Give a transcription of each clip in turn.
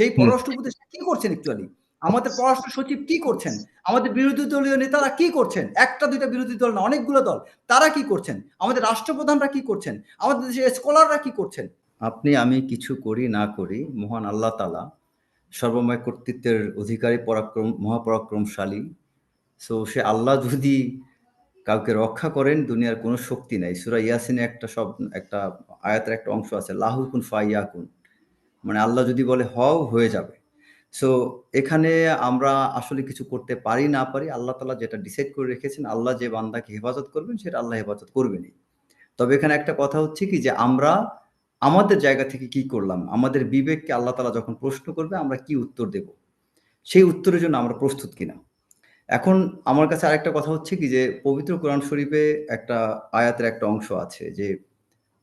সেই পররাষ্ট্র উপদেষ্টা কি করছেন অ্যাকচুয়ালি আমাদের পররাষ্ট্র সচিব কি করছেন? আমাদের বিরোধী দলীয় নেতারা কি করছেন? একটা দুইটা বিরোধী দল না অনেকগুলো দল। তারা কি করছেন? আমাদের রাষ্ট্রপ্রধানরা কি করছেন? আমাদের দেশের স্কলাররা কি করছেন? আপনি আমি কিছু করি না করি মহান আল্লাহ তালা সর্বময় কর্তৃত্বের অধিকারী পরাক্রম মহাপরাক্রমশালী। সো সে আল্লাহ যদি কাউকে রক্ষা করেন দুনিয়ার কোনো শক্তি নাই। সুরা ইয়াসিনে একটা সব একটা আয়াতের একটা অংশ আছে লাহুকুন ফাইয়াকুন। মানে আল্লাহ যদি বলে, হও, হয়ে যাবে। সো এখানে আমরা আসলে কিছু করতে পারি, না পারি, আল্লাহ তালা যেটা ডিসাইড করে রেখেছেন, আল্লাহ যে বান্দাকে হেফাজত করবেন, সেটা আল্লাহ হেফাজত করবেনই। তবে এখানে একটা কথা হচ্ছে কি, যে আমরা আমাদের জায়গা থেকে কি করলাম? আমাদের বিবেককে আল্লাহ তালা যখন প্রশ্ন করবে, আমরা কি উত্তর দেব? সেই উত্তরের জন্য আমরা প্রস্তুত কিনা? এখন আমার কাছে আরেকটা কথা হচ্ছে কি, যে পবিত্র কোরআন শরীফে একটা আয়াতের একটা অংশ আছে, যে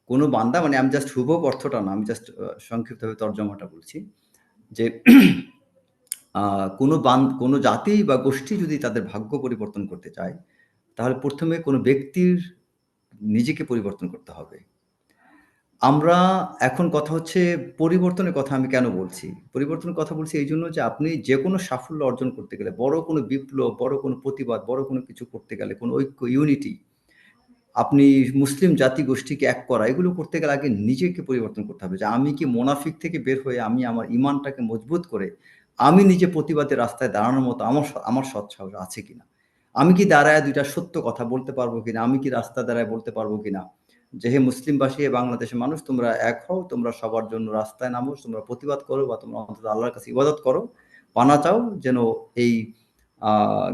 কোনো বান্দা মানে আমি জাস্ট হুবব অর্থটা না, আমি জাস্ট সংক্ষিপ্তভাবে তর্জমাটা বলছি যে কোনো বান, কোনো জাতি বা গোষ্ঠী যদি তাদের ভাগ্য পরিবর্তন করতে চায়, তাহলে প্রথমে কোনো ব্যক্তির নিজেকে পরিবর্তন করতে হবে। আমরা এখন কথা হচ্ছে পরিবর্তনের কথা আমি কেন বলছি? পরিবর্তনের কথা বলছি এই জন্য যে আপনি যে কোনো সাফল্য অর্জন করতে গেলে, বড় কোনো বিপ্লব, বড় কোনো প্রতিবাদ, বড় কোনো কিছু করতে গেলে, কোনো ঐক্য ইউনিটি আপনি মুসলিম জাতি গোষ্ঠীকে এক করা, এগুলো করতে গেলে আগে নিজেকে পরিবর্তন করতে হবে যে আমি কি মোনাফিক থেকে বের হয়ে আমি আমার ইমানটাকে মজবুত করে আমি নিজে প্রতিবাদের রাস্তায় দাঁড়ানোর মতো আমার আমার সৎসাহস আছে কিনা? আমি কি দাঁড়ায় দুইটা সত্য কথা বলতে পারব কিনা? আমি কি রাস্তা দাঁড়ায় বলতে পারব কিনা? যে হে মুসলিমবাসী, হে বাংলাদেশের মানুষ, তোমরা এক হও, তোমরা সবার জন্য রাস্তায় নামো, তোমরা প্রতিবাদ করো বা তোমরা অন্তত আল্লাহর কাছে ইবাদত করো পানা চাও যেন এই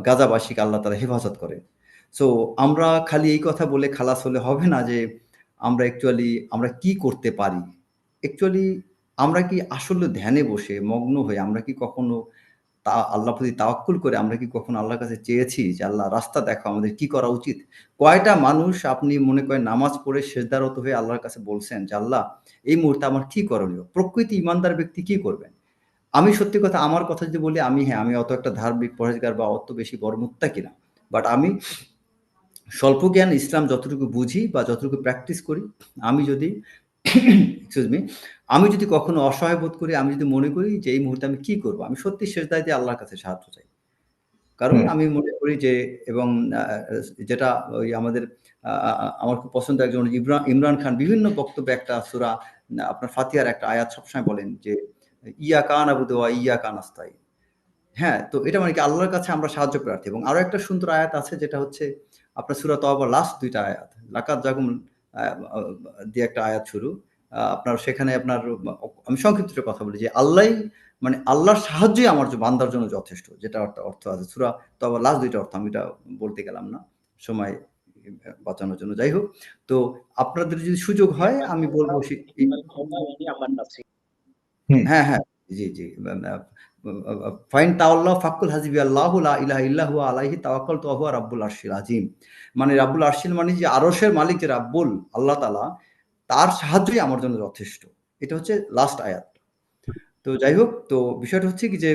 গাজাবাসীকে আল্লাহ তারা হেফাজত করে। সো আমরা খালি এই কথা বলে খালাস হলে হবে না যে আমরা অ্যাকচুয়ালি আমরা কি করতে পারি? অ্যাকচুয়ালি আমরা কি আসলে ধ্যানে বসে মগ্ন হয়ে আমরা কি কখনো তা আল্লাহ প্রতি তাওয়াক্কুল করে আমরা কি কখনো আল্লাহর কাছে চেয়েছি যে, আল্লাহ, রাস্তা দেখো আমাদের কি করা উচিত? কয়টা মানুষ আপনি মনে করেন নামাজ পড়ে শেষদারত হয়ে আল্লাহর কাছে বলছেন যে, আল্লাহ, এই মুহূর্তে আমার কি করণীয়? প্রকৃতি ইমানদার ব্যক্তি কি করবেন? আমি সত্যি কথা আমার কথা যদি বলি, আমি হ্যাঁ আমি অত একটা ধার্মিক পরেজগার বা অত বেশি বড় কিনা। বাট আমি স্বল্প জ্ঞান ইসলাম যতটুকু বুঝি বা যতটুকু প্র্যাকটিস করি আমি যদি এক্সকিউজ মি আমি যদি কখনো অসহায় বোধ করি আমি যদি মনে করি যে এই মুহূর্তে আমি কি করব আমি সত্যি শেষ দায়িত্বে আল্লাহর কাছে সাহায্য চাই। কারণ আমি মনে করি যে এবং যেটা ওই আমাদের আমার খুব পছন্দ একজন ইমরান ইমরান খান বিভিন্ন বক্তব্যে একটা সুরা আপনার ফাতিয়ার একটা আয়াত সবসময় বলেন যে ইয়া কান আবু দেওয়া ইয়া কান আস্তাই। হ্যাঁ তো এটা মানে কি আল্লাহর কাছে আমরা সাহায্য প্রার্থী। এবং আরও একটা সুন্দর আয়াত আছে যেটা হচ্ছে আপনার সুরা তো আবার লাস্ট দুইটা আয়াত। লাকাত জাগুম দিয়ে একটা আয়াত শুরু। আপনার সেখানে আপনার আমি সংক্ষিপ্ত কথা বলি যে আল্লাহ মানে আল্লাহর সাহায্যই আমার বান্দার জন্য যথেষ্ট যেটা অর্থ আছে। সুরা তো আবার লাস্ট দুইটা অর্থ আমি এটা বলতে গেলাম না। সময় বাঁচানোর জন্য। যাই হোক তো আপনাদের যদি সুযোগ হয় আমি বলব হ্যাঁ হ্যাঁ। জি জি। ফাইন আল্লাহ ইলাহ তো রাব্বুল মানে রাব্বুল আরশিল মানে যে আরসের মালিক যে রাব্বুল আল্লাহ তালা তার সাহায্যই আমার জন্য যথেষ্ট। এটা হচ্ছে লাস্ট আয়াত। তো যাই হোক, তো বিষয়টা হচ্ছে কি যে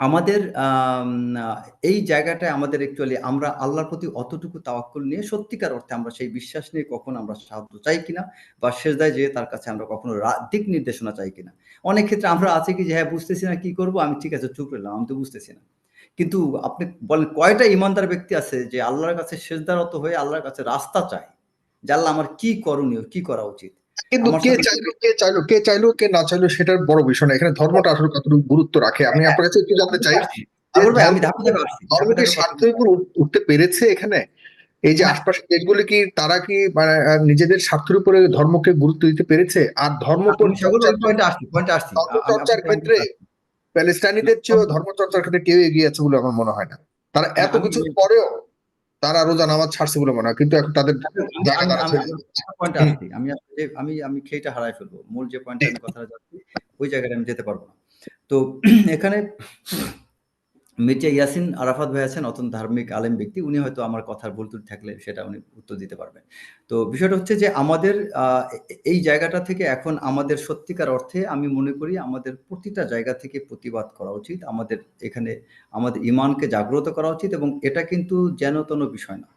আমাদের এই জায়গাটায় আমাদের একচুয়ালি আমরা আল্লাহর প্রতি অতটুকু তাওয়াক্কুল নিয়ে সত্যিকার অর্থে আমরা সেই বিশ্বাস নিয়ে কখন আমরা সাহায্য চাই কিনা বা শেষ দায় যে তার কাছে আমরা কখনো দিক নির্দেশনা চাই কিনা। অনেক ক্ষেত্রে আমরা আছি কি যে হ্যাঁ বুঝতেছি না কি করব, আমি ঠিক আছে, চুপ রইলাম, আমি তো বুঝতেছি না। কিন্তু আপনি বলেন, কয়টা ইমানদার ব্যক্তি আছে যে আল্লাহর কাছে শেষদারত হয়ে আল্লাহর কাছে রাস্তা চায় যে, আল্লাহ, আমার কি করণীয়, কি করা উচিত? কিন্তু কে চাইলো কে চাইলো কে চাইলো কে না চাইলো সেটার বড় বিষয় না। এখানে ধর্মটা আসলে কতটুকু গুরুত্ব রাখে? আমি আপনার কাছে একটু জানতে চাই ধর্মকে স্বার্থের উপর উঠতে পেরেছে এখানে? এই যে আশপাশের দেশগুলি কি তারা কি মানে নিজেদের স্বার্থের উপরে ধর্মকে গুরুত্ব দিতে পেরেছে? আর ধর্ম চর্চার ক্ষেত্রে প্যালেস্টাইনিদের চেয়েও ধর্ম চর্চার ক্ষেত্রে কেউ এগিয়ে আছে বলে আমার মনে হয় না। তারা এত কিছু পরেও তারা রোজা নামাজ ছাড়ছে বলে মনে হয় কিন্তু এখন তাদের আমি আমি আমি খেইটা হারাই ফেলব। মূল যে পয়েন্টে আমি কথা যাচ্ছি ওই জায়গায় আমি যেতে পারব না। তো এখানে মির্জা ইয়াসিন আরাফাত ভাই আছেন অত্যন্ত ধার্মিক আলেম ব্যক্তি। উনি হয়তো আমার কথার ভুল থাকলে সেটা উনি উত্তর দিতে পারবেন। তো বিষয়টা হচ্ছে যে আমাদের এই জায়গাটা থেকে এখন আমাদের সত্যিকার অর্থে আমি মনে করি আমাদের প্রতিটা জায়গা থেকে প্রতিবাদ করা উচিত। আমাদের এখানে আমাদের ইমানকে জাগ্রত করা উচিত এবং এটা কিন্তু যেন তেন বিষয় না।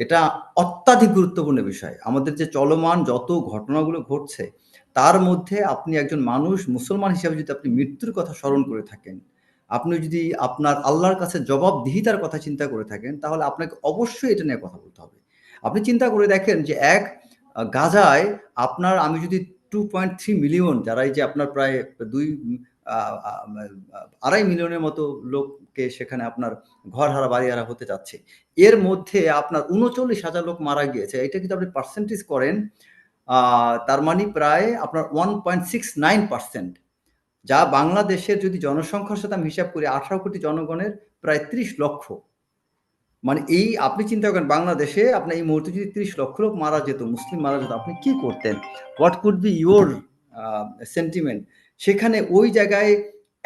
এটা অত্যাধিক গুরুত্বপূর্ণ বিষয়। আমাদের যে চলমান যত ঘটনাগুলো ঘটছে তার মধ্যে আপনি একজন মানুষ মুসলমান হিসাবে যদি আপনি মৃত্যুর কথা স্মরণ করে থাকেন, আপনি যদি আপনার আল্লাহর কাছে জবাবদিহিতার কথা চিন্তা করে থাকেন, তাহলে আপনাকে অবশ্যই এটা নিয়ে কথা বলতে হবে। আপনি চিন্তা করে দেখেন যে এক গাজায় আপনার আমি যদি 2.3 মিলিয়ন যারা যে আপনার প্রায় ২ আ আ আ ২.৫ মিলিয়নের মতো লোককে সেখানে আপনার ঘর হারা বাড়ি হারা হতে যাচ্ছে। এর মধ্যে আপনার ৩৯,০০০ লোক মারা গিয়েছে। এটা কিন্তু আপনি পার্সেন্টেজ করেন, তার মানে প্রায় আপনার 1.69% যা বাংলাদেশের যদি জনসংখ্যার সাথে আমি হিসাব করি ১৮ কোটি জনগণের প্রায় ৩০ লক্ষ। মানে এই আপনি চিন্তা করেন বাংলাদেশে আপনার এই মুহূর্তে যদি ৩০ লক্ষ লোক মারা যেত, মুসলিম মারা যেত, আপনি কি করতেন? What could be your sentiment? সেখানে ওই জায়গায়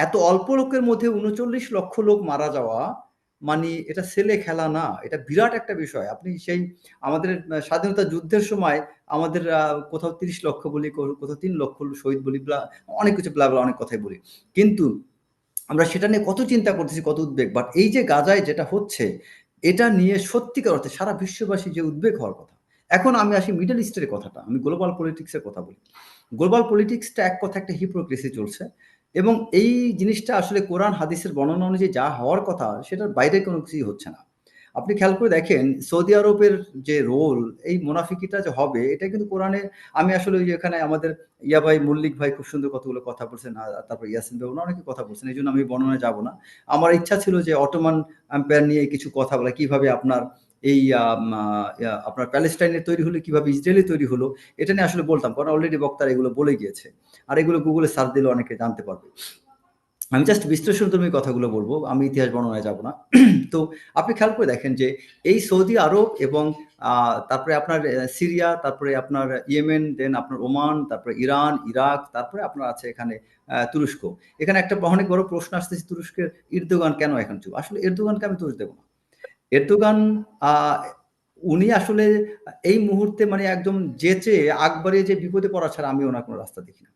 এত অল্প লোকের মধ্যে ৩৯ লক্ষ লোক মারা যাওয়া, মানে এটা ছেলে খেলা না। এটা বিরাট একটা বিষয়। আপনি সেই আমাদের স্বাধীনতা যুদ্ধের সময় আমাদের কোথাও ৩০ লক্ষ বলি, কোথাও তিন লক্ষ শহীদ বলি, অনেক কিছু ব্লা, ব্লা অনেক কথাই বলি। কিন্তু আমরা সেটা নিয়ে কত চিন্তা করতেছি, কত উদ্বেগ। বাট এই যে গাজায় যেটা হচ্ছে, এটা নিয়ে সত্যিকার অর্থে সারা বিশ্ববাসী যে উদ্বেগ হওয়ার কথা। এখন আমি আসি মিডল ইস্টের কথাটা। আমি গ্লোবাল পলিটিক্সের কথা বলি। গ্লোবাল পলিটিক্সটা এক কথা একটা হিপ্রোক্রেসি চলছে এবং এই জিনিসটা আসলে কোরআন হাদিসের বর্ণনা অনুযায়ী যা হওয়ার কথা, সেটার বাইরে কোনো কিছুই হচ্ছে না। আপনি খেয়াল করে দেখেন সৌদি আরবের যে রোল, এই মুনাফিকিটা যে হবে, এটা কিন্তু কোরআনে আমি আসলে ওই এখানে আমাদের ইয়া ভাই, মল্লিক ভাই খুব সুন্দর কতগুলো কথা বলছেন। তারপর ইয়াসিন ভাই অনেকে কথা বলছেন। এই জন্য আমি বর্ণনা যাব না। আমার ইচ্ছা ছিল যে অটোমান এম্পায়ার নিয়ে কিছু কথা বলা। কীভাবে আপনার এই আপনার প্যালেস্টাইনের তৈরি হলো, কীভাবে ইসরায়েলি তৈরি হলো, এটা নিয়ে আসলে বলতাম। কারণ অলরেডি বক্তারা এগুলো বলে গিয়েছে। আর এগুলো গুগলে সার্চ দিলে অনেকে জানতে পারবে। আমি জাস্ট বিশ্লেষণধর্মী কথাগুলো বলব আমি ইতিহাস বর্ণনায় যাব না। তো আপনি খেয়াল করে দেখেন যে এই সৌদি আরব এবং তারপরে আপনার সিরিয়া, তারপরে আপনার ইয়েমেন, দেন আপনার ওমান, তারপরে ইরান, ইরাক, তারপরে আপনার আছে এখানে তুরস্ক। এখানে একটা অনেক বড় প্রশ্ন আসতেছে তুরস্কের এরদোগান কেন এখন? আসলে এরদোগানকে আমি দোষ দেব না। এরদোগান উনি আসলে এই মুহূর্তে মানে একদম যেচে বাড়িয়ে যে বিপদে পড়া ছাড়া আমি ওনার কোনো রাস্তা দেখি না।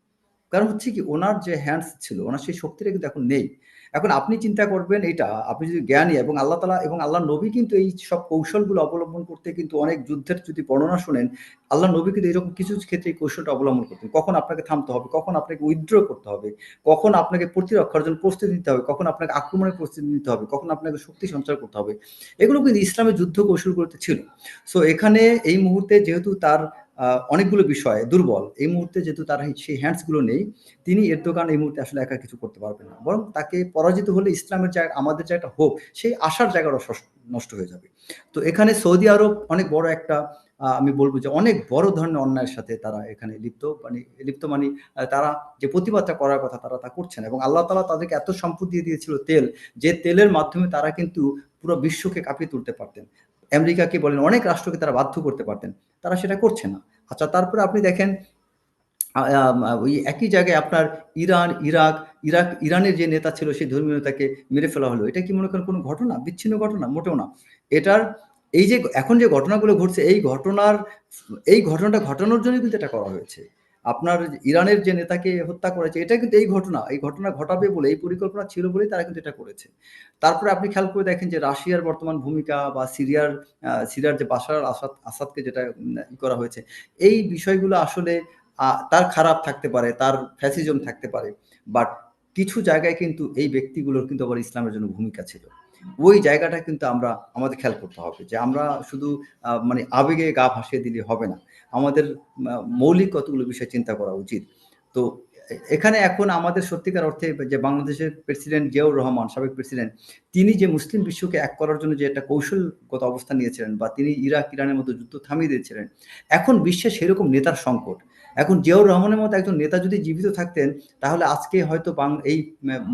কারণ হচ্ছে কি ওনার যে হ্যান্ডস ছিল, ওনার সেই শক্তিটা কিন্তু এখন নেই। এখন আপনি চিন্তা করবেন এটা আপনি যদি জ্ঞানী এবং আল্লাহ তালা এবং আল্লাহ নবী কিন্তু এই সব কৌশলগুলো অবলম্বন করতে কিন্তু অনেক যুদ্ধের যদি বর্ণনা শোনেন, আল্লাহ নবী কিন্তু এরকম কিছু ক্ষেত্রে এই কৌশলটা অবলম্বন করতেন। কখন আপনাকে থামতে হবে, কখন আপনাকে উইথড্র করতে হবে, কখন আপনাকে প্রতিরক্ষার জন্য প্রস্তুতি নিতে হবে, কখন আপনাকে আক্রমণের প্রস্তুতি নিতে হবে, কখন আপনাকে শক্তি সঞ্চার করতে হবে। এগুলো কিন্তু ইসলামের যুদ্ধ কৌশলগুলোতে ছিল। সো এখানে এই মুহূর্তে যেহেতু তার অনেকগুলো বিষয় দুর্বল। এই মুহূর্তে যেহেতু তার সেই হ্যান্ডসগুলো নেই, তিনি এরদোগান এই মুহূর্তে আসলে একা কিছু করতে পারবেন না। বরং তাকে পরাজিত হলে ইসলামের যে আমাদের যে একটা হোপ, সেই আশার জায়গাটা নষ্ট হয়ে যাবে। তো এখানে সৌদি আরব অনেক বড় একটা আমি বলব যে অনেক বড় ধরনের অন্যায়ের সাথে তারা এখানে লিপ্ত। মানে লিপ্ত মানে তারা যে প্রতিবাদটা করার কথা তারা তা করছে না এবং আল্লাহ তালা তাদেরকে এত সম্পদ দিয়ে দিয়েছিল তেল, যে তেলের মাধ্যমে তারা কিন্তু পুরো বিশ্বকে কাঁপিয়ে তুলতে পারতেন। আমেরিকাকে বলেন অনেক রাষ্ট্রকে তারা বাধ্য করতে পারতেন। তারা সেটা করছে না। আচ্ছা তারপরে আপনি দেখেন ওই একই জায়গায় আপনার ইরান, ইরাক, ইরাক ইরানের যে নেতা ছিল সেই ধর্মীয় নেতাকে মেরে ফেলা হলো। এটা কি মনে করেন কোনো ঘটনা? বিচ্ছিন্ন ঘটনা? মোটেও না। এটার এই যে এখন যে ঘটনাগুলো ঘটছে, এই ঘটনার এই ঘটনাটা ঘটানোর জন্য কিন্তু এটা করা হয়েছে। আপনার ইরানের যে নেতাকে হত্যা করেছে, এটা কিন্তু এই ঘটনা। এই ঘটনা ঘটাবে বলে, এই পরিকল্পনা ছিল বলেই তারা কিন্তু এটা করেছে। তারপরে আপনি খেয়াল করে দেখেন যে রাশিয়ার বর্তমান ভূমিকা বা সিরিয়ার সিরিয়ার যে আল আসাদ আসাদকে যেটা করা হয়েছে, এই বিষয়গুলো আসলে তার খারাপ থাকতে পারে, তার ফ্যাসিজম থাকতে পারে। বাট কিছু জায়গায় কিন্তু এই ব্যক্তিগুলোর কিন্তু আবার ইসলামের জন্য ভূমিকা ছিল। ওই জায়গাটা কিন্তু আমরা আমাদের খেয়াল করতে হবে যে আমরা শুধু মানে আবেগে গা ভাসিয়ে দিলে হবে না। আমাদের মৌলিক কতগুলো বিষয় চিন্তা করা উচিত। তো এখানে এখন আমাদের সত্যিকার অর্থে যে বাংলাদেশের প্রেসিডেন্ট জিয়াউর রহমান, সাবেক প্রেসিডেন্ট, তিনি যে মুসলিম বিশ্বকে এক করার জন্য যে একটা কৌশলগত অবস্থান নিয়েছিলেন বা তিনি ইরাক, ইরানের মতো যুদ্ধ থামিয়ে দিয়েছিলেন। এখন বিশ্বে সেরকম নেতার সংকট। এখন জিয়াউর রহমানের মতো একজন নেতা যদি জীবিত থাকতেন, তাহলে আজকে হয়তো এই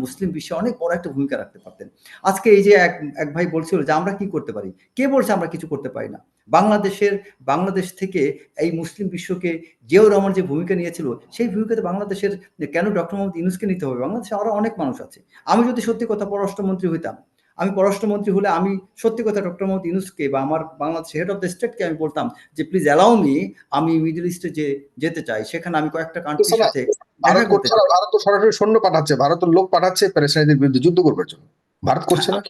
মুসলিম বিশ্বে অনেক বড় একটা ভূমিকা রাখতে পারতেন। আজকে এই যে এক এক ভাই বলছিল যে আমরা কি করতে পারি? কে বলছে আমরা কিছু করতে পারি না? বাংলাদেশের বাংলাদেশ থেকে এই মুসলিম বিশ্বকে জিয়াউর রহমান যে ভূমিকা নিয়েছিল, সেই ভূমিকাতে বাংলাদেশের কেন ডক্টর মোহাম্মদ ইউনূসকে নিতে হবে? বাংলাদেশে আরও অনেক মানুষ আছে। আমি যদি সত্যি কথা পররাষ্ট্রমন্ত্রী হইতাম, আমি পররাষ্ট্রমন্ত্রী হলে আমি সত্যি কথা ডক্টর মোহাম্মদ ইউনূসকে বা আমার বাংলাদেশের হেড অফ দ্য স্টেটকে আমি বলতাম যে, "প্লিজ অ্যালাও মি আমি মিডল ইস্টে যে যেতে চাই। সেখানে আমি কয়েকটা কান্ট্রির সাথে ভারত তো সরাসরি সৈন্য পাঠাচ্ছে। ভারত লোক পাঠাচ্ছে প্যালেস্টাইনদের বিরুদ্ধে যুদ্ধ করবার জন্য। ভারত করছে না?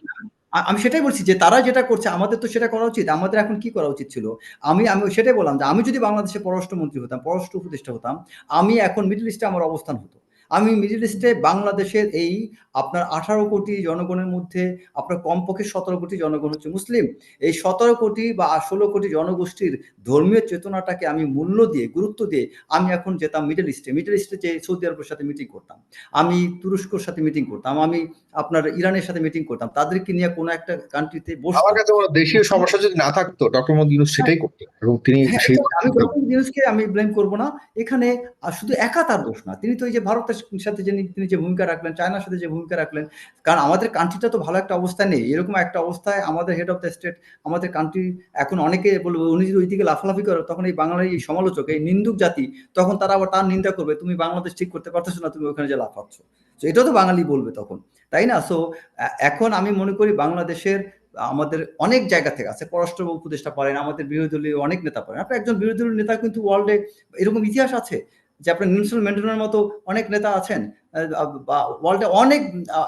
আমি সেটাই বলছি যে তারা যেটা করছে আমাদের তো সেটা করা উচিত। আমাদের এখন কি করা উচিত ছিল? আমি আমি সেটাই বললাম যে আমি যদি বাংলাদেশের পররাষ্ট্রমন্ত্রী হতাম, পররাষ্ট্র উপদেষ্টা হতাম, আমি এখন মিডল ইস্টে আমার অবস্থান হতো। আমি মিডল ইস্টে বাংলাদেশের এই আপনার ১৮ কোটি জনগণের মধ্যে আপনার কমপক্ষে ১৭ কোটি জনগণ হচ্ছে মুসলিম। এই ১৭ কোটি বা ১৬ কোটি জনগোষ্ঠীর ধর্মীয় চেতনাটাকে আমি মূল্য দিয়ে, গুরুত্ব দিয়ে আমি এখন যেতাম মিডল ইস্টে। মিডল ইস্টে যেয়ে সৌদি আরবের সাথে মিটিং করতাম। আমি তুরস্কর সাথে মিটিং করতাম। আমি আপনার ইরানের সাথে মিটিং করতাম। তাদেরকে নিয়ে কোনো একটা কান্ট্রিতে আমার কাছে দেশীয় সমস্যা যদি না থাকতো ডক্টর মোহাম্মদ ইউনূস সেটাই করতেন এবং তিনি হ্যাঁ, আমি ডক্টর ইউনূসকে আমি ব্লেম করব না। এখানে শুধু একা তার দোষ না। তিনি তো এই যে ভারতের সাথে যে তিনি যে ভূমিকা রাখলেন, চায়নার সাথে যে ভূমিকা রাখলেন। কারণ আমাদের কান্ট্রিটা তো ভালো একটা অবস্থায় নেই। এরকম একটা অবস্থায় আমাদের হেড অফ দ্য স্টেট আমাদের কান্ট্রি এখন অনেকে বলবে উনি যদি ওইদিকে লাফালাফি করে তখন এই বাঙালির এই সমালোচক, এই নিন্দুক জাতি তখন তারা আবার তার নিন্দা করবে। তুমি বাংলাদেশ ঠিক করতে পারতেছো না, তুমি ওখানে যেয়ে লাফাচ্ছ। তো এটাও তো বাঙালি বলবে তখন। তাই না? সো এখন আমি মনে করি বাংলাদেশের আমাদের অনেক জায়গা থেকে আছে। পররাষ্ট্র উপদেষ্টা পারেন, আমাদের বিরোধী দলীয় অনেক নেতা পারেন। আপনার একজন বিরোধী দলীয় নেতা কিন্তু ওয়ার্ল্ডে এরকম ইতিহাস আছে যে আপনার নেলসন ম্যান্ডেলার মতো অনেক নেতা আছেন। ওয়ার্লডে অনেক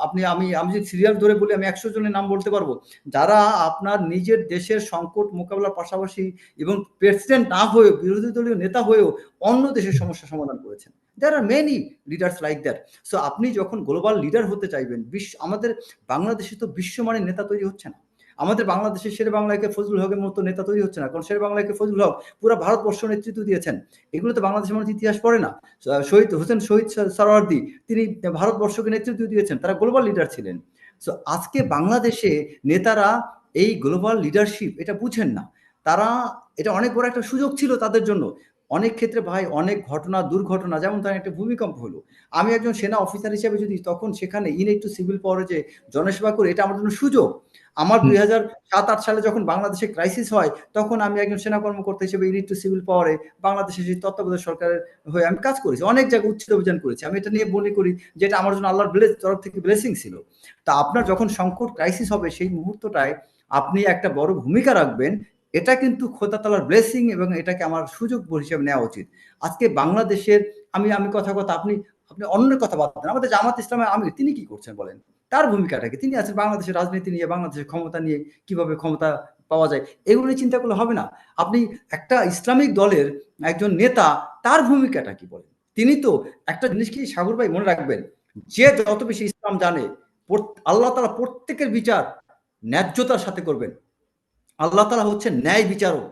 আপনি আমি আমি যদি সিরিয়াল ধরে বলি আমি ১০০ জনের নাম বলতে পারব যারা আপনার নিজের দেশের সংকট মোকাবিলার পাশাপাশি এবং প্রেসিডেন্ট না হয়েও বিরোধী দলীয় নেতা হয়েও অন্য দেশের সমস্যা সমাধান করেছেন। There are many leaders like that. So আপনি যখন গ্লোবাল লিডার হতে চাইবেন, বিশ্ব আমাদের বাংলাদেশে তো বিশ্বমানের নেতা তৈরি হচ্ছে না। আমাদের বাংলাদেশের শেরে বাংলাকে ফজলুল হকের মতো নেতা তৈরি হচ্ছে না। কারণ শেরে বাংলাকে ফজলুল হক পুরা ভারতবর্ষ নেতৃত্ব দিয়েছেন। এগুলো তো বাংলাদেশের মানুষ ইতিহাস পড়ে না। শহীদ, হোসেন শহীদ সরওয়ার্দী, তিনি ভারতবর্ষকে নেতৃত্ব দিয়েছেন। তারা গ্লোবাল লিডার ছিলেন। সো আজকে বাংলাদেশে নেতারা এই গ্লোবাল লিডারশিপ এটা বুঝেন না। তারা, এটা অনেক বড় একটা সুযোগ ছিল তাদের জন্য। অনেক ক্ষেত্রে ভাই অনেক ঘটনা, দুর্ঘটনা যেমন ধরেন একটা ভূমিকম্প হলো। আমি একজন সেনা অফিসার হিসেবে যদি তখন সেখানে ইন টু সিভিল পাওয়ারে যে জনসেবা করি এটা আমার জন্য সুযোগ। আমার ২০০৭-৮ সালে যখন বাংলাদেশে ক্রাইসিস হয় তখন আমি একজন সেনা কর্মকর্তা হিসেবে ইউনিট টু সিভিল পাওয়ারে বাংলাদেশের যে তত্ত্বাবধায়ক সরকারের হয়ে আমি কাজ করেছি। অনেক জায়গায় উচ্ছেদ অভিযান করেছি। আমি এটা নিয়ে মনে করি যে এটা আমার জন্য আল্লাহর ব্লেস তরফ থেকে ব্লেসিং ছিল। তা আপনার যখন সংকট ক্রাইসিস হবে সেই মুহূর্তটায় আপনি একটা বড় ভূমিকা রাখবেন। এটা কিন্তু খোদা তাআলার ব্লেসিং এবং এটাকে আমার সুযোগ হিসেবে নেওয়া উচিত। আজকে বাংলাদেশের আমি আমি কথা, কথা আপনি আপনি অন্যের কথা বলতেন আমাদের জামাত ইসলামের আমির তিনি কি করছেন বলেন? তার ভূমিকাটা কি? তিনি আছেন বাংলাদেশের রাজনীতি নিয়ে, বাংলাদেশের ক্ষমতা নিয়ে কীভাবে ক্ষমতা পাওয়া যায় এগুলো নিয়ে চিন্তা করলে হবে না। আপনি একটা ইসলামিক দলের একজন নেতা তার ভূমিকাটা কি বলেন? তিনি তো একটা জিনিস কি সাগর ভাই মনে রাখবেন। যে যত বেশি ইসলাম জানে আল্লাহ তাআলা প্রত্যেকের বিচার ন্যায্যতার সাথে করবেন। আল্লাহ তাআলা হচ্ছেন ন্যায় বিচারক।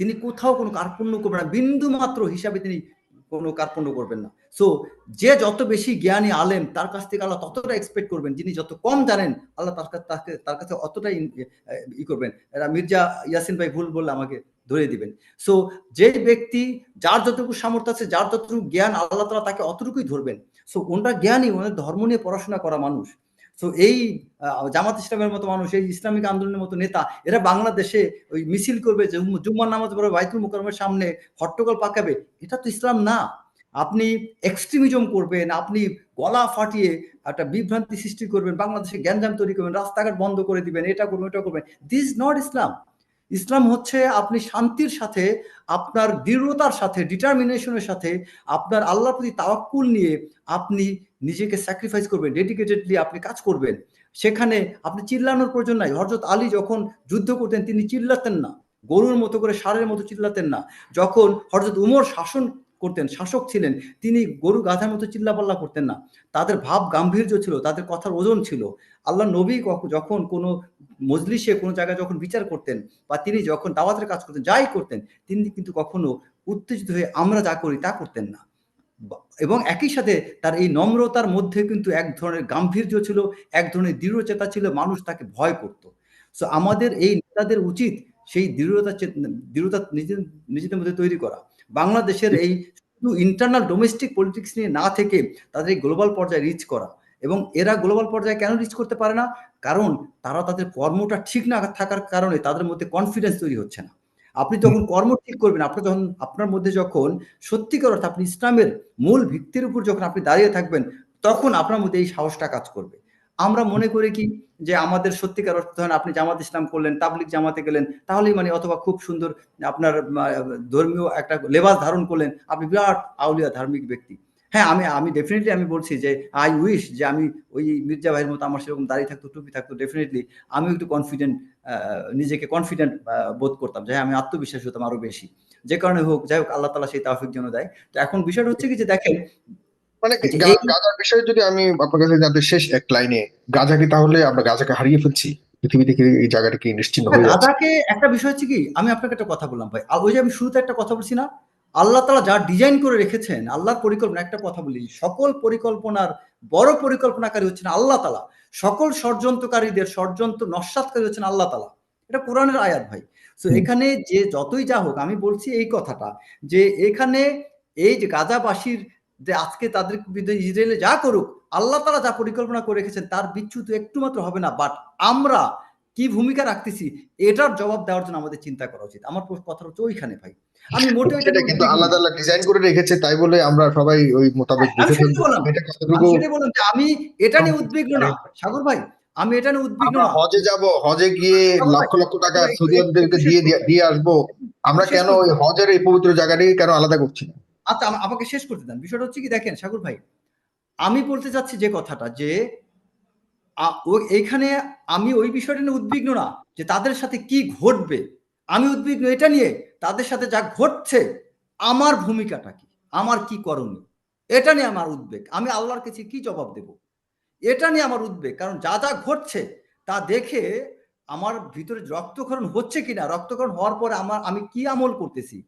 তিনি কোথাও কোনো কার্পণ্য করবেন না। বিন্দু মাত্র হিসাবে তিনি কোনো কার্পণ্য করবেন না। সো যে যত বেশি জ্ঞানী আলেম তার কাছ থেকে আল্লাহ ততটা এক্সপেক্ট করবেন। যিনি যত কম জানেন আল্লাহ তার কাছে তার কাছে অতটাই ই করবেন। এরা মির্জা ইয়াসিন ভাই ভুল বললে আমাকে ধরিয়ে দিবেন। সো যে ব্যক্তি যার যতটুকু সামর্থ্য আছে, যার যতটুকু জ্ঞান আল্লাহ তাআলা তাকে অতটুকুই ধরবেন। সো ওনারা জ্ঞানী, ওনাদের ধর্ম নিয়ে পড়াশোনা করা মানুষ। সো এই জামাত ইসলামের মতো মানুষ, এই ইসলামিক আন্দোলনের মতো নেতা এরা বাংলাদেশে ওই মিছিল করবে যে জুম্মার নামাজ পড়বে বাইতুল মুকরমের সামনে হট্টগোল পাকাবে। এটা তো ইসলাম না। আপনি এক্সট্রিমিজম করবেন, আপনি গলা ফাটিয়ে একটা বিভ্রান্তি সৃষ্টি করবেন, বাংলাদেশে গ্যাঞ্জাম তৈরি করবেন, রাস্তাঘাট বন্ধ করে দিবেন, এটা করবেন, ওটা করবেন। দিস নট ইসলাম। ইসলাম হচ্ছে আপনি শান্তির সাথে, আপনার দৃঢ়তার সাথে, ডিটারমিনেশনের সাথে, আপনার আল্লাহর প্রতি তাওয়াক্কুল নিয়ে আপনি নিজেকে স্যাক্রিফাইস করবেন, ডেডিকেটেডলি আপনি কাজ করবেন। সেখানে আপনি চিল্লানোর প্রয়োজন নাই। হরজত আলী যখন যুদ্ধ করতেন তিনি চিল্লাতেন না। গরুর মতো করে সারের মতো চিল্লাতেন না। যখন হরজত উমর শাসন করতেন, শাসক ছিলেন, তিনি গরু গাধার মতো চিল্লাপাল্লা করতেন না। তাদের ভাব গাম্ভীর্য ছিল, তাদের কথার ওজন ছিল। আল্লাহ নবী যখন কোনো মজলিসে কোনো জায়গায় যখন বিচার করতেন বা তিনি যখন দাওয়াতের কাজ করতেন, যাই করতেন তিনি কিন্তু কখনো উত্তেজিত হয়ে আমরা যা করি তা করতেন না। এবং একই সাথে তার এই নম্রতার মধ্যে কিন্তু এক ধরনের গাম্ভীর্য ছিল, এক ধরনের দৃঢ়চেতা ছিল, মানুষ তাকে ভয় করত। সো আমাদের এই নেতাদের উচিত সেই দৃঢ়তা দৃঢ়তা নিজেদের নিজেদের মধ্যে তৈরি করা। বাংলাদেশের এই শুধু ইন্টারনাল ডোমেস্টিক পলিটিক্স নিয়ে না থেকে তাদের এই গ্লোবাল পর্যায়ে রিচ করা এবং এরা গ্লোবাল পর্যায়ে কেন রিচ করতে পারে না? কারণ তারা তাদের কর্মটা ঠিক না থাকার কারণে তাদের মধ্যে কনফিডেন্স তৈরি হচ্ছে না। আপনি যখন কর্ম ঠিক করবেন, আপনি যখন আপনার মধ্যে যখন সত্যিকার অর্থে আপনি ইসলামের মূল ভিত্তির উপর যখন আপনি দাঁড়িয়ে থাকবেন, তখন আপনার মধ্যে এই সাহসটা কাজ করবে। আমরা মনে করি কি যে আমাদের সত্যিকার অর্থ ধরেন আপনি জামাত ইসলাম করলেন, তাবলিগ জামাতে গেলেন, তাহলেই মানে অথবা খুব সুন্দর আপনার ধর্মীয় একটা লেবাস ধারণ করলেন, আপনি বিরাট আউলিয়া ধার্মিক ব্যক্তি। হ্যাঁ, আমি আমি ডেফিনেটলি আমি বলছি যে আই উইশ যে আমি ওই মির্জা ভাইয়ের মতো আমার সেরকম দাঁড়িয়ে থাকতো, টুপি থাকতো ডেফিনেটলি আমিও একটু কনফিডেন্ট নিজেকে কনফিডেন্ট বোধ করতাম যে হ্যাঁ, আমি আত্মবিশ্বাস হতাম আরও বেশি। যে কারণে হোক, যাই হোক আল্লাহ তাআলা সেই তাওফিক যেন দেয়। তো এখন বিষয়টা হচ্ছে কি যে দেখেন মানে গাজার বিষয়ে যদি আমি আপনার কাছে জানতে শেষ এক লাইনে, গাজা কি তাহলে আমরা গাজাকে হারিয়ে ফেলছি? পৃথিবী থেকে এই জায়গাটা কি নিশ্চিহ্ন না, হয়ে গাজাকে একটা বিষয় হচ্ছে কি আমি আপনাকে একটা কথা বললাম ভাই। ওই যে আমি শুরুতে একটা কথা বলছি না? আল্লাহ তাআলা যা ডিজাইন করে রেখেছেন, আল্লাহর পরিকল্পনা একটা কথা বলি, সকল পরিকল্পনার বড় পরিকল্পনাকারী হচ্ছেন আল্লাহ তালা সকল ষড়যন্ত্রকারীদের ষড়যন্ত্র নস্যাৎকারী হচ্ছেন আল্লাহ তালা এটা কোরআনের আয়াত ভাই। তো এখানে যে যতই যা হোক আমি বলছি এই কথাটা যে এখানে এই যে গাজাবাসীর যে আজকে তাদের বিরুদ্ধে ইসরায়েলে যা করুক, আল্লাহ তাআলা যা পরিকল্পনা করে রেখেছেন তার বিচ্যুত একটু মাত্র হবে না। বাট আমরা কি ভূমিকা রাখতেছি এটার জবাব দেওয়ার জন্য আমাদের চিন্তা করা উচিত। আমার কথা হচ্ছে ওইখানে ভাই। আমি মোটেও এটা কিন্তু আল্লাহ। তাআলা ডিজাইন করে রেখেছে তাই বলে আমরা সবাই ওই মোতাবেক আমি এটা নিয়ে উদ্বিগ্ন না। সাগর ভাই, আমি এটা নিয়ে উদ্বিগ্ন না। হজে যাব, হজে গিয়ে লক্ষ, লক্ষ টাকা সৌদি আরবদেরকে দিয়ে দিয়ে। আসব। আমরা কেন ওই হজের এই পবিত্র জায়গাটাকে কেন আলাদা করছি না? আচ্ছা আমাকে শেষ করতে দেন। বিষয়টা হচ্ছে কি দেখেন সাগর ভাই, আমি বলতে চাচ্ছি যে কথাটা যে এইখানে আমি ওই বিষয়টা নিয়ে উদ্বিগ্ন না যে তাদের সাথে কি ঘটবে। আমি উদ্বিগ্ন এটা নিয়ে তাদের সাথে যা ঘটছে আমার ভূমিকাটা কি? আমার কি করণীয়? এটা নিয়ে আমার উদ্বেগ। আমি আল্লাহর কাছে কি জবাব দেব? এটা নিয়ে আমার উদ্বেগ। কারণ যা, যা ঘটছে তা দেখে আমার ভিতরে রক্তক্ষরণ হচ্ছে কিনা, রক্তক্ষরণ হওয়ার পরে আমার আমি কি আমল করতেছি?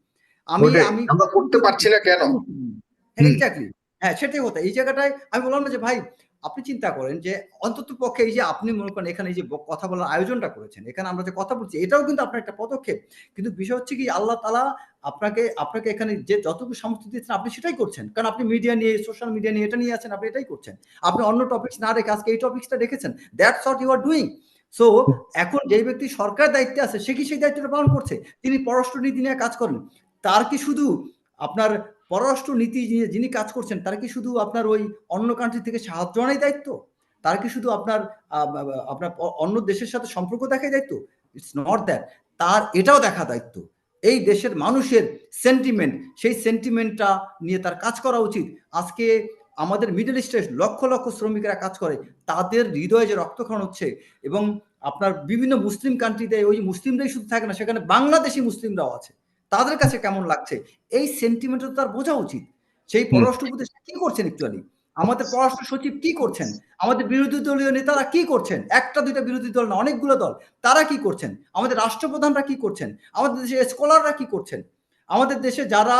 আমি আমি আমরা করতে পারছি না কেন? হুম। এক্সাক্টলি। হ্যাঁ, সেটাই কথা। এই জায়গাটায় আমি বললাম না যে ভাই আপনি চিন্তা করেন যে অন্তত পক্ষে এই যে আপনি মনে করেন এখানে এই যে কথা বলার আয়োজনটা করেছেন। এখানে আমরা যে কথা বলছি এটাও কিন্তু আপনার একটা পদক্ষেপ। কিন্তু বিষয় হচ্ছে কি আল্লাহ তাআলা আপনাকে আপনাকে এখানে যে যতটুকু সামর্থ্য দিয়েছেন আপনি সেটাই করছেন। কারণ আপনি মিডিয়া নিয়ে সোশ্যাল মিডিয়া নিয়ে এটা নিয়ে আছেন আপনি এটাই করছেন। আপনি অন্য টপিকস না রেখে আজকে এই টপিকসটা রেখেছেন। That's what you are doing. So এখন যেই ব্যক্তি সরকারের দায়িত্বে আছে সে কি সেই দায়িত্বটা পালন করছে? তিনি পররাষ্ট্র নীতি নিয়ে কাজ করেন। তার কি শুধু আপনার পররাষ্ট্র নীতি যিনি কাজ করছেন তার কি শুধু আপনার ওই অন্য কান্ট্রি থেকে সাহায্য আনাই দায়িত্ব? তার কি শুধু আপনার আপনার অন্য দেশের সাথে সম্পর্ক দেখাই দায়িত্ব? It's not that. তার এটাও দেখা দায়িত্ব। এই দেশের মানুষের সেন্টিমেন্ট, সেই সেন্টিমেন্টটা নিয়ে তার কাজ করা উচিত। আজকে আমাদের মিডল ইস্টে লক্ষ, লক্ষ শ্রমিকেরা কাজ করে। তাদের হৃদয়ে যে রক্তক্ষরণ হচ্ছে এবং আপনার বিভিন্ন মুসলিম কান্ট্রিতে ওই মুসলিমরাই শুধু থাকে না সেখানে বাংলাদেশী মুসলিমরাও আছে। তাদের কাছে কেমন লাগছে? এই সেন্টিমেন্টটা তো তার বোঝা উচিত। সেই। পররাষ্ট্র উপদেষ্টা কি করছেন একচুয়ালি? আমাদের পররাষ্ট্র সচিব কি করছেন? আমাদের বিরোধী দলীয় নেতারা কি করছেন? ১ টা ২ টা বিরোধী দল না অনেকগুলো দল। তারা কি করছেন? আমাদের রাষ্ট্রপ্রধানরা কি করছেন? আমাদের দেশের স্কলাররা কি করছেন? আমাদের দেশে যারা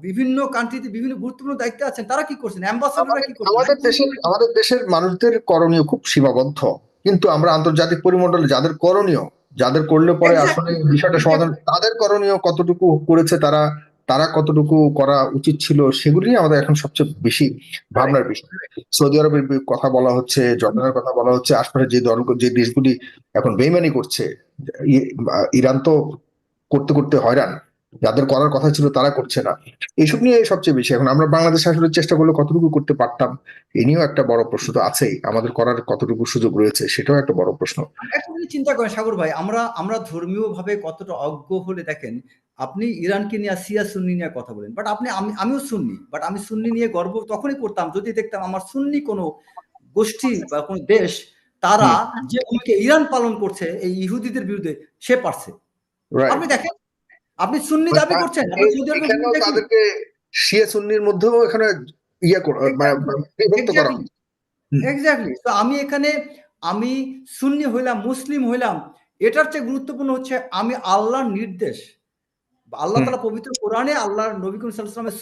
বিভিন্ন কান্ট্রিতে বিভিন্ন গুরুত্বপূর্ণ দায়িত্বে আছেন তারা কি করছেন? অ্যাম্বাসেডররা কি করছেন? আমাদের দেশের আমাদের দেশের মানুষদের করণীয় খুব সীমাবদ্ধ। কিন্তু আমরা আন্তর্জাতিক পরিমণ্ডলে যাদের করণীয়, যাদের করলে পরে আসলে বিষয়টা সমাধান তাদের করণীয় কতটুকু করেছে তারা, তারা কতটুকু করা উচিত ছিল সেগুলি আমাদের এখন সবচেয়ে বেশি ভাবনার বিষয়। সৌদি আরবের কথা বলা হচ্ছে, জর্ডানের কথা বলা হচ্ছে, আশপাশের যে দল যে দেশগুলি এখন বেইমানি করছে, ইরান তো করতে, করতে হয়রান। যাদের করার কথা ছিল তারা করছে না। এসব নিয়ে সবচেয়ে বেশি। এখন আমরা বাংলাদেশে আসলে চেষ্টা করলে কতটুকু করতে পারতাম? এ নিয়েও একটা বড় প্রশ্ন তো আছেই। আমাদের করার কতটুকু সুযোগ রয়েছে সেটাও একটা বড় প্রশ্ন। চিন্তা করেন সাগর ভাই, আমরা আমরা ধর্মীয়ভাবে কতটা অজ্ঞ হলে দেখেন, আপনি ইরানকে নিয়ে শিয়া সুন্নি নিয়ে কথা বলেন। বাট আপনি আমি আমিও সুন্নি। বাট আমি সুন্নি নিয়ে গর্ব তখনই করতাম যদি দেখতাম আমার সুন্নি কোনো গোষ্ঠী বা কোনো দেশ তারা যে ইরান পালন করছে এই ইহুদিদের বিরুদ্ধে সে পারছে। আপনি দেখেন, আপনি সুন্নি দাবি করছেন। তাদেরকে শিয়া সুন্নির মধ্যেও এখানে ইয়ে করা মানে বিভক্ত করা। এক্সাক্টলি। তো আমি এখানে আমি সুন্নি হইলাম, মুসলিম হইলাম। এটার চেয়ে গুরুত্বপূর্ণ হচ্ছে আমি আল্লাহর নির্দেশ আল্লাহ। তাআলা পবিত্র কোরআনে আল্লাহর নবী করিম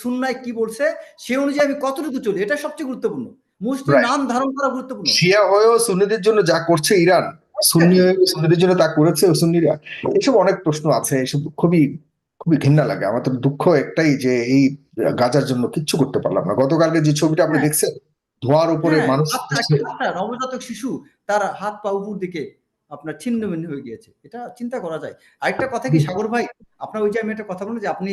সুন্নায় কি বলছে সে অনুযায়ী আমি কতটুকু চলি এটা সবচেয়ে গুরুত্বপূর্ণ। মুসলিম নাম ধারণ করা গুরুত্বপূর্ণ। শিয়া হয়েও সুন্নিদের জন্য যা করছে ইরান, সুন্নি এক্সাক্টলি। হয়ে সুন্নিদের জন্য তা করেছে সুন্নিরা। এসব অনেক প্রশ্ন আছে। এসব খুবই, খুবই ঘৃণা লাগে। আমার তো দুঃখ একটাই যে এই গাজার জন্য কিচ্ছু করতে পারলাম না। গতকালকে যে ছবিটা আপনি হ্যাঁ। দেখছেন, ধোঁয়ার উপরে হ্যাঁ, মানুষ নবজাতক শিশু তার হাত পা উপর দিকে আপনার ছিন্ন-ভিন্ন হয়ে গিয়েছে। এটা চিন্তা করা যায়। আরেকটা কথা কি সাগর ভাই, আপনার ওই যে আমি একটা কথা বললাম যে আপনি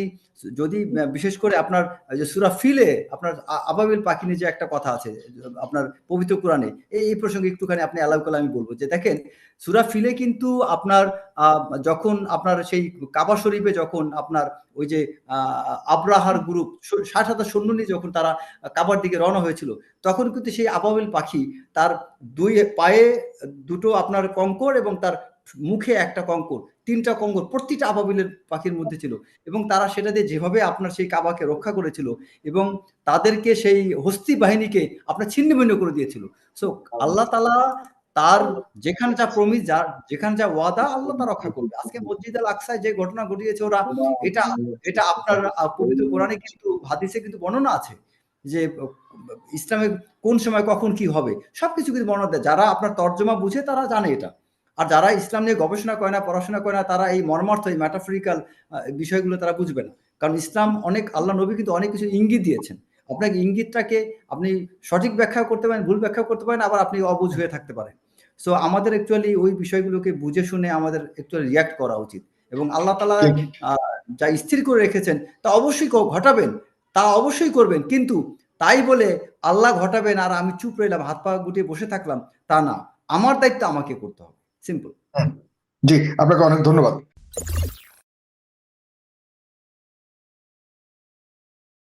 যদি, বিশেষ করে আপনার যে সুরা ফিলে, আপনার আবাবিল পাখি নিয়ে যে একটা কথা আছে, আপনার পবিত্র কোরআনে, এই প্রসঙ্গে একটুখানি আপনি অ্যালাউ করলে আমি বলব যে দেখেন, সুরা ফিলে কিন্তু আপনার যখন আপনার সেই কাবা শরীফে যখন আপনার ওই যে আব্রাহার গ্রুপ ষাট হাজার সৈন্য নিয়ে যখন তারা কাবার দিকে রওনা হয়েছিল, তখন কিন্তু সেই আবাবিল পাখি তার দুই পায়ে দুটো আপনার কঙ্কর এবং তার মুখে একটা কঙ্কর। তিনটা কঙ্কর প্রতিটা আবাবিলের পাখির মধ্যে ছিল এবং তারা সেটা দিয়ে যেভাবে আপনার সেই কাবাকে রক্ষা করেছিল এবং তাদেরকে সেই হস্তি বাহিনীকে আপনার ছিন্ন ভিন্ন করে দিয়েছিল। সো আল্লাহ তালা তার যেখানে যা প্রমিস যা যেখানে যা ওয়াদা, আল্লাহ তা রক্ষা করবে। আজকে মসজিদ আল আকসায় যে ঘটনা ঘটিয়েছে ওরা, এটা এটা আপনার পবিত্র কোরআনে কিন্তু, হাদিসে কিন্তু বর্ণনা আছে যে, ইসলামে কোন সময় কখন কি হবে, সবকিছু কিন্তু বর্ণনা দেয়। যারা আপনার তর্জমা বুঝে তারা জানে এটা। আর যারা ইসলাম নিয়ে গবেষণা করে না পড়াশোনা করে না তারা এই মর্মার্থ এই ম্যাটাফরিক্যাল বিষয়গুলো তারা বুঝবে না। কারণ ইসলাম অনেক আল্লাহ নবী কিন্তু অনেক কিছু ইঙ্গিত দিয়েছেন। আপনাকে ইঙ্গিতটাকে আপনি সঠিক ব্যাখ্যা করতে পারেন ভুল ব্যাখ্যা করতে পারেন আবার আপনি অবুঝ হয়ে থাকতে পারেন। সো আমাদের অ্যাকচুয়ালি ওই বিষয়গুলোকে বুঝে শুনে আমাদের অ্যাকচুয়ালি রিয়াক্ট করা উচিত। এবং আল্লাহ তালা যা স্থির করে রেখেছেন তা অবশ্যই ঘটাবেন তা অবশ্যই করবেন। কিন্তু তাই বলে আল্লাহ ঘটাবেন আর আমি চুপ রইলাম হাত পা গুটিয়ে বসে থাকলাম তা না। আমার দায়িত্ব আমাকে করতে হবে। সিম্পল। জি আপনাকে অনেক ধন্যবাদ।